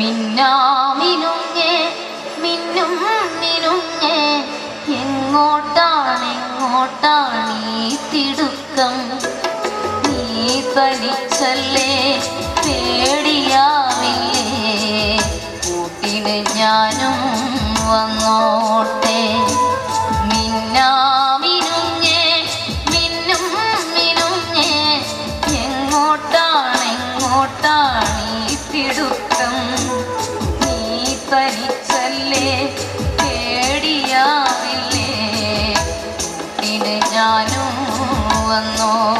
മിന്നാമിനുങ്ങേ മിന്നും നിനുങ്ങേ എങ്ങോട്ടാണ് എങ്ങോട്ടാണ് ഈ തിടുക്കം? നീ തനിച്ചല്ലേ പേടിയാവില്ലേ? കൂട്ടിന് ഞാനും അങ്ങോട്ടേ മിന്നാമിനുങ്ങേ മിന്നും മിനുങ്ങേ എങ്ങോട്ടാണ് എങ്ങോട്ടാണ് ഈ തിടുക്കം? あの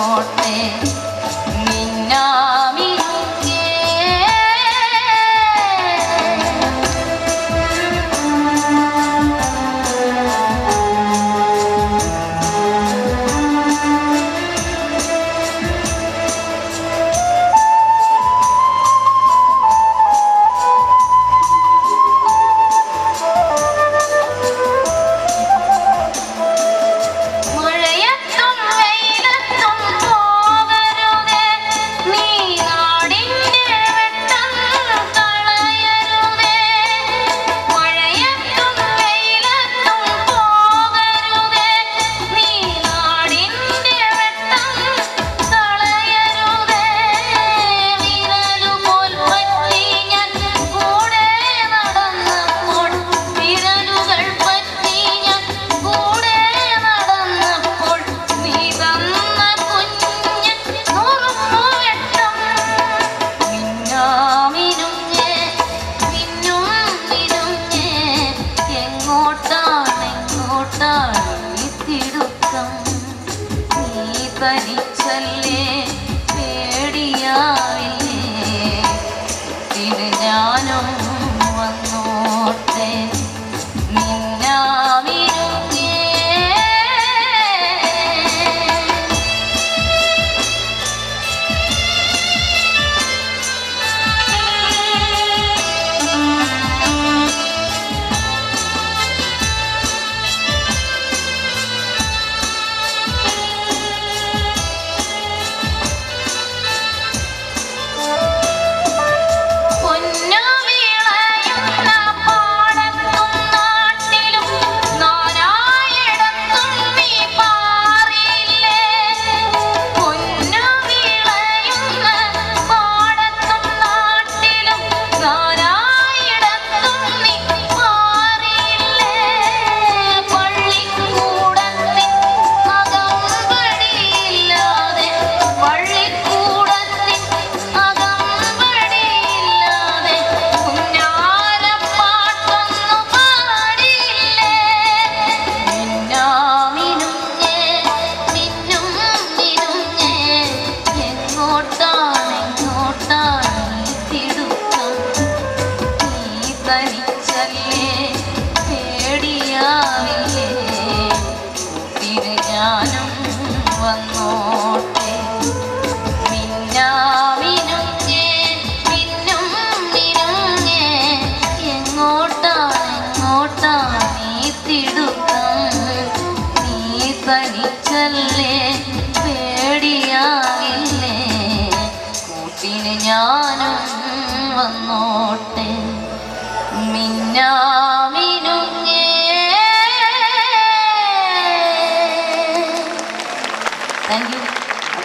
கோட்டானை கோட்டானை திருத்தம். நீ பரி താനേ തിടുക്കം. നീ തനിച്ചല്ലേ പേടിയാകില്ലേ? കൂട്ടിന് ഞാൻ